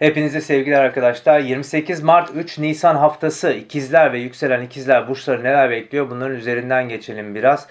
Hepinize sevgiler arkadaşlar. 28 Mart 3 Nisan haftası ikizler ve yükselen ikizler burçları neler bekliyor? Bunların üzerinden geçelim biraz.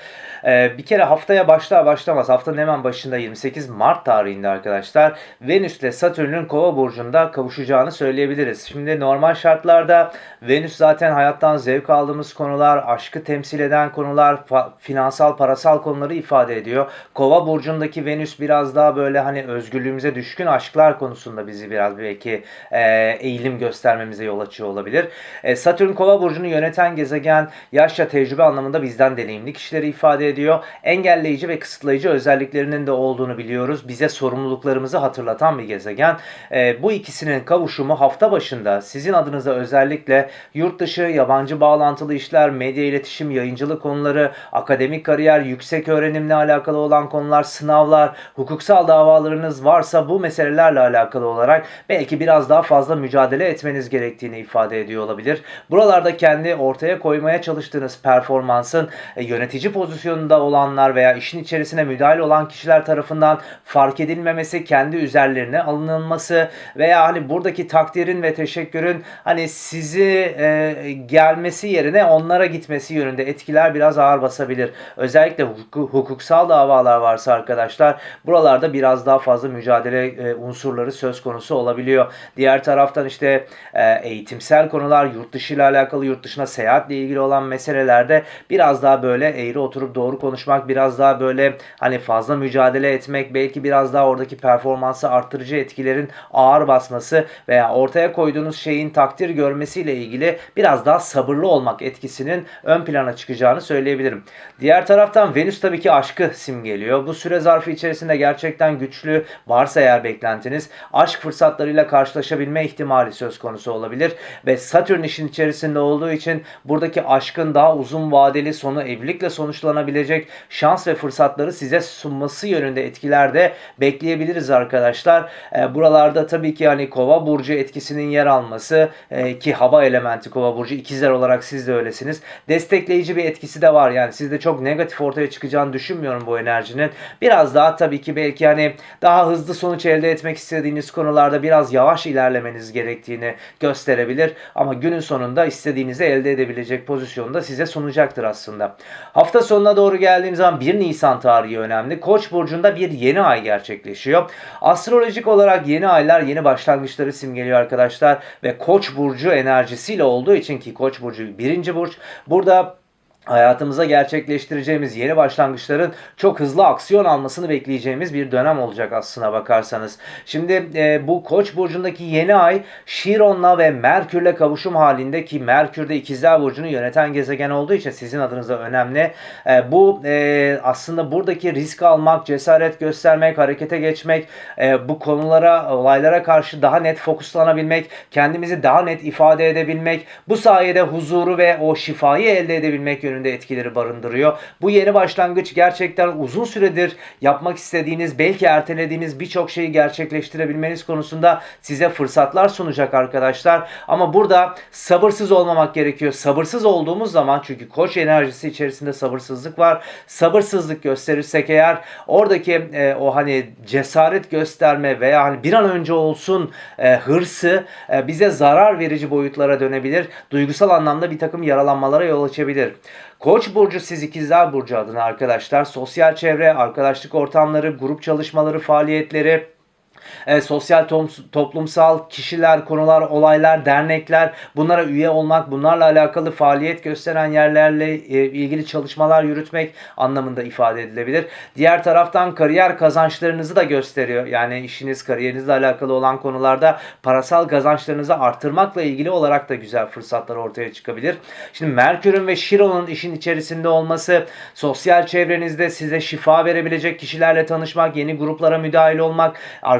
Ee, bir kere haftaya başlar başlamaz haftanın hemen başında 28 Mart tarihinde arkadaşlar Venüs ile Satürn'ün kova burcunda kavuşacağını söyleyebiliriz. Şimdi normal şartlarda Venüs zaten hayattan zevk aldığımız konular, aşkı temsil eden konular, finansal parasal konuları ifade ediyor. Kova burcundaki Venüs biraz daha böyle hani özgürlüğümüze düşkün aşklar konusunda bizi biraz belki e, eğilim göstermemize yol açıyor olabilir. E, Satürn kova burcunu yöneten gezegen yaşça tecrübe anlamında bizden deneyimli kişileri ifade ediyor. Engelleyici ve kısıtlayıcı özelliklerinin de olduğunu biliyoruz. Bize sorumluluklarımızı hatırlatan bir gezegen. E, bu ikisinin kavuşumu hafta başında sizin adınıza özellikle yurt dışı, yabancı bağlantılı işler, medya iletişim, yayıncılık konuları, akademik kariyer, yüksek öğrenimle alakalı olan konular, sınavlar, hukuksal davalarınız varsa bu meselelerle alakalı olarak belki biraz daha fazla mücadele etmeniz gerektiğini ifade ediyor olabilir. Buralarda kendi ortaya koymaya çalıştığınız performansın e, yönetici pozisyonunda olanlar veya işin içerisine müdahale olan kişiler tarafından fark edilmemesi, kendi üzerlerine alınılması veya hani buradaki takdirin ve teşekkürün hani sizi e, gelmesi yerine onlara gitmesi yönünde etkiler biraz ağır basabilir. Özellikle huku- hukuksal davalar varsa arkadaşlar buralarda biraz daha fazla mücadele e, unsurları söz konusu olabiliyor. Diğer taraftan işte e, eğitimsel konular, yurt dışı ile alakalı, yurt dışına seyahatle ilgili olan meselelerde biraz daha böyle eğri oturup doğru konuşmak, biraz daha böyle hani fazla mücadele etmek, belki biraz daha oradaki performansı arttırıcı etkilerin ağır basması veya ortaya koyduğunuz şeyin takdir görmesiyle ilgili biraz daha sabırlı olmak etkisinin ön plana çıkacağını söyleyebilirim. Diğer taraftan Venüs tabii ki aşkı simgeliyor. Bu süre zarfı içerisinde gerçekten güçlü varsa eğer beklentiniz aşk fırsatlarıyla karşılaşabilme ihtimali söz konusu olabilir ve Satürn işin içerisinde olduğu için buradaki aşkın daha uzun vadeli sonu evlilikle sonuçlanabilecek şans ve fırsatları size sunması yönünde etkiler de bekleyebiliriz arkadaşlar. E, buralarda tabii ki hani kova burcu etkisinin yer alması e, ki hava elementi kova burcu ikizler olarak siz de öylesiniz. Destekleyici bir etkisi de var. Yani sizde çok negatif ortaya çıkacağını düşünmüyorum bu enerjinin. Biraz daha tabii ki belki hani daha hızlı sonuç elde etmek istediğiniz konularda biraz yavaş ilerlemeniz gerektiğini gösterebilir. Ama günün sonunda istediğinizi elde edebilecek pozisyonda size sunacaktır aslında. Hafta sonuna doğru geldiğim zaman 1 Nisan tarihi önemli. Koç burcunda bir yeni ay gerçekleşiyor. Astrolojik olarak yeni aylar yeni başlangıçları simgeliyor arkadaşlar ve Koç burcu enerjisiyle olduğu için ki Koç burcu birinci burç burada hayatımıza gerçekleştireceğimiz yeni başlangıçların çok hızlı aksiyon almasını bekleyeceğimiz bir dönem olacak aslına bakarsanız. Şimdi e, bu Koç burcundaki yeni ay Şiron'la ve Merkür'le kavuşum halinde ki Merkür de İkizler burcunu yöneten gezegen olduğu için sizin adınıza önemli. E, bu e, aslında buradaki risk almak, cesaret göstermek, harekete geçmek, e, bu konulara, olaylara karşı daha net fokuslanabilmek, kendimizi daha net ifade edebilmek, bu sayede huzuru ve o şifayı elde edebilmek yönünde etkileri barındırıyor. Bu yeni başlangıç gerçekten uzun süredir yapmak istediğiniz, belki ertelediğiniz birçok şeyi gerçekleştirebilmeniz konusunda size fırsatlar sunacak arkadaşlar. Ama burada sabırsız olmamak gerekiyor. Sabırsız olduğumuz zaman çünkü koç enerjisi içerisinde sabırsızlık var. Sabırsızlık gösterirsek eğer oradaki e, o hani cesaret gösterme veya hani bir an önce olsun e, hırsı e, bize zarar verici boyutlara dönebilir. Duygusal anlamda bir takım yaralanmalara yol açabilir. Koç burcu siz ikizler burcu adına arkadaşlar sosyal çevre, arkadaşlık ortamları, grup çalışmaları, faaliyetleri e, sosyal tom- toplumsal kişiler, konular, olaylar, dernekler bunlara üye olmak, bunlarla alakalı faaliyet gösteren yerlerle e, ilgili çalışmalar yürütmek anlamında ifade edilebilir. Diğer taraftan kariyer kazançlarınızı da gösteriyor. Yani işiniz, kariyerinizle alakalı olan konularda parasal kazançlarınızı artırmakla ilgili olarak da güzel fırsatlar ortaya çıkabilir. Şimdi Merkür'ün ve Şiron'un işin içerisinde olması, sosyal çevrenizde size şifa verebilecek kişilerle tanışmak, yeni gruplara müdahil olmak,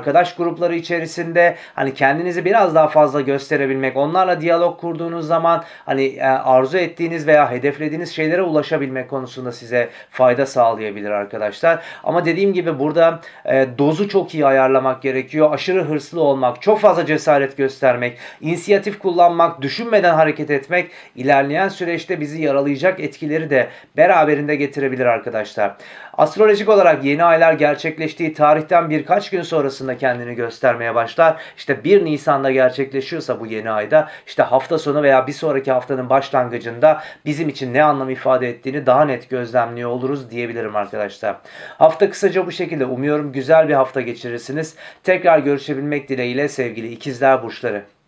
arkadaş grupları içerisinde hani kendinizi biraz daha fazla gösterebilmek, onlarla diyalog kurduğunuz zaman hani e, arzu ettiğiniz veya hedeflediğiniz şeylere ulaşabilmek konusunda size fayda sağlayabilir arkadaşlar. Ama dediğim gibi burada e, dozu çok iyi ayarlamak gerekiyor. Aşırı hırslı olmak, çok fazla cesaret göstermek, inisiyatif kullanmak, düşünmeden hareket etmek ilerleyen süreçte bizi yaralayacak etkileri de beraberinde getirebilir arkadaşlar. Astrolojik olarak yeni aylar gerçekleştiği tarihten birkaç gün sonrasında kendini göstermeye başlar. İşte 1 Nisan'da gerçekleşiyorsa bu yeni ayda işte hafta sonu veya bir sonraki haftanın başlangıcında bizim için ne anlam ifade ettiğini daha net gözlemliyor oluruz diyebilirim arkadaşlar. Hafta kısaca bu şekilde. Umuyorum güzel bir hafta geçirirsiniz. Tekrar görüşebilmek dileğiyle sevgili ikizler burçları.